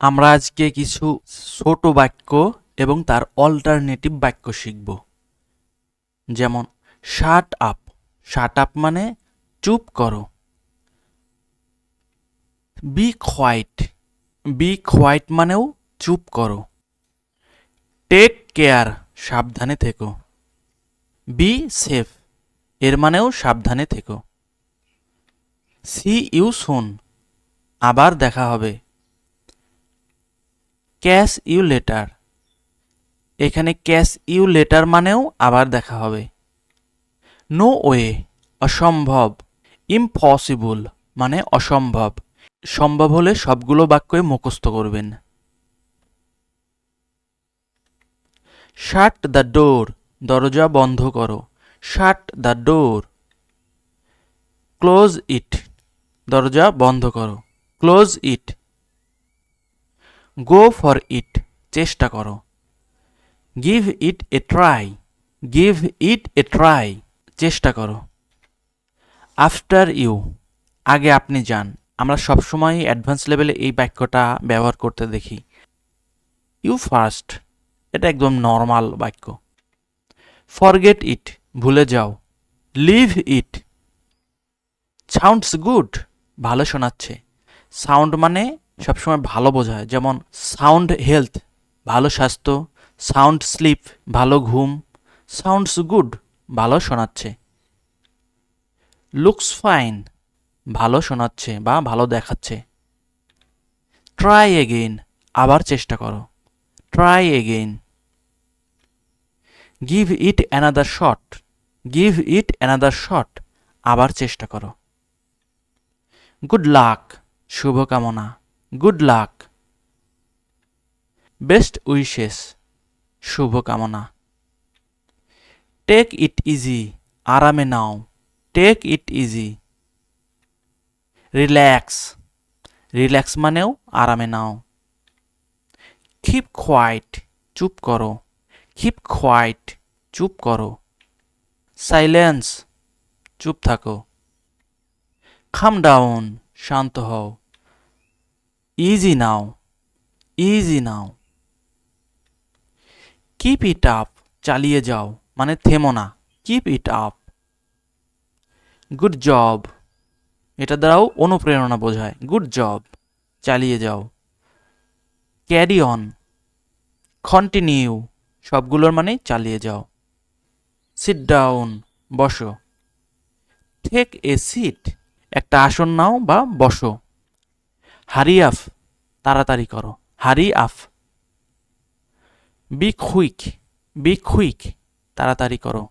আমরা আজকে কিছু ছোট বাক্য এবং তার অল্টারনেটিভ বাক্য শিখব। যেমন শার্ট আপ শার্ট আপ মানে চুপ করো। বি হোয়াইট বি হোয়াইট মানেও চুপ করো। টেক কেয়ার সাবধানে থেকো। বি সেফ এর মানেও সাবধানে থেকো। সি ইউ সুন আবার দেখা হবে। Catch you later. এখানে ক্যাশ ইউ লেটার মানেও আবার দেখা হবে। নো ওয়ে, অসম্ভব। ইম্পসিবল মানে অসম্ভব। সম্ভব হলে সবগুলো বাক্যই মুখস্থ করবেন। শাট দ্য ডোর, দরজা বন্ধ করো। Shut the door. Close it, দরজা বন্ধ করো। Close it. Go for it চেষ্টা করো। Give it a try give it a try চেষ্টা করো। আফটার ইউ আগে আপনি যান। আমরা সবসময় অ্যাডভান্স লেভেলে এই বাক্যটা ব্যবহার করতে দেখি। ইউ ফার্স্ট এটা একদম নর্মাল বাক্য। ফরগেট ইট ভুলে যাও। লিভ ইট সাউন্ডস গুড ভালো শোনাচ্ছে। সাউন্ড মানে সবসময় ভালো বোঝায়, যেমন সাউন্ড হেলথ ভালো স্বাস্থ্য সাউন্ড স্লিপ ভালো ঘুম সাউন্ডস গুড ভালো শোনাচ্ছে। লুকস ফাইন ভালো শোনাচ্ছে বা ভালো দেখাচ্ছে। ট্রাই এগেইন আবার চেষ্টা করো। Try again give it another shot give it another shot আবার চেষ্টা করো। গুড লাক শুভকামনা। গুড লাক বেস্ট উইশেস শুভকামনা টেক ইট ইজি আরামে নাও take it easy relax relax মানেও আরামে নাও খিপ খোয়াইট চুপ করো খিপ খোয়াইট চুপ করো সাইলেন্স চুপ থাকো খাম ডাউন শান্ত হও easy now easy now keep it up চালিয়ে যাও। মানে থেমো না। Keep it up good job এটা দ্বারাও অনুপ্রেরণা বোঝায়। গুড জব চালিয়ে যাও। ক্যারি অন কন্টিনিউ সবগুলোর মানে চালিয়ে যাও। সিট ডাউন বসো। টেক এ সিট একটা আসন নাও বা বসো। হারি আফ তাড়াতাড়ি করো। হারি আফ। বি খুইক বি খুইক তাড়াতাড়ি করো।